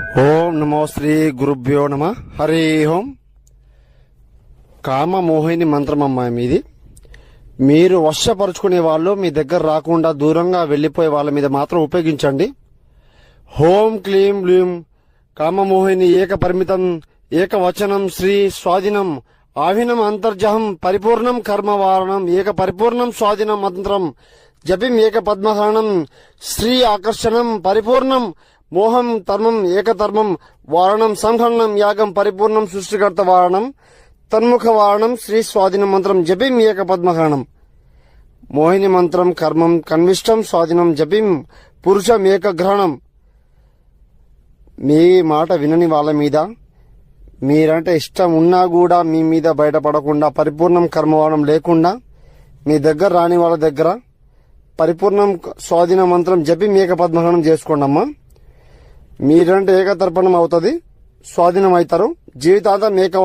ఓం నమో శ్రీ గురుభ్యో నమ. హరి ఓం. కామ మోహిని మీది. మీరు వశపరుచుకునే వాళ్ళు మీ దగ్గర రాకుండా దూరంగా వెళ్ళిపోయే వాళ్ళ మీద మాత్రం ఉపయోగించండి. హోం క్లీం బ్లీం కామమోహిని ఏక పరిమితం ఏకవచనం శ్రీ స్వాధీనం. ఆవినం అంతర్జహం పరిపూర్ణం కర్మవారణం ఏక పరిపూర్ణం స్వాధీనం మంత్రం. జపిం ఏక పద్మహరణం శ్రీ ఆకర్షణం పరిపూర్ణం మోహం ధర్మం ఏకధర్మం వారణం సంహరణం యాగం పరిపూర్ణం సృష్టికర్త వారణం తన్ముఖ వారణం శ్రీ స్వాధీనం మంత్రం జపిం ఏక పద్మహరణం. మోహిని మంత్రం కర్మం కన్విష్టం స్వాధీనం జపిం పురుషం ఏకగ్రహణం మీ మాట వినని వాళ్ళ మీద మీరంటే ఇష్టం ఉన్నా కూడా మీ మీద బయటపడకుండా పరిపూర్ణం కర్మవాణం లేకుండా మీ దగ్గర రాని వాళ్ళ దగ్గర పరిపూర్ణం స్వాధీన మంత్రం జపి మేక పద్మహనం చేసుకోండి అమ్మా మీరంటే ఏకతర్పణం అవుతుంది స్వాధీనం అవుతారు జీవితాంతం మేక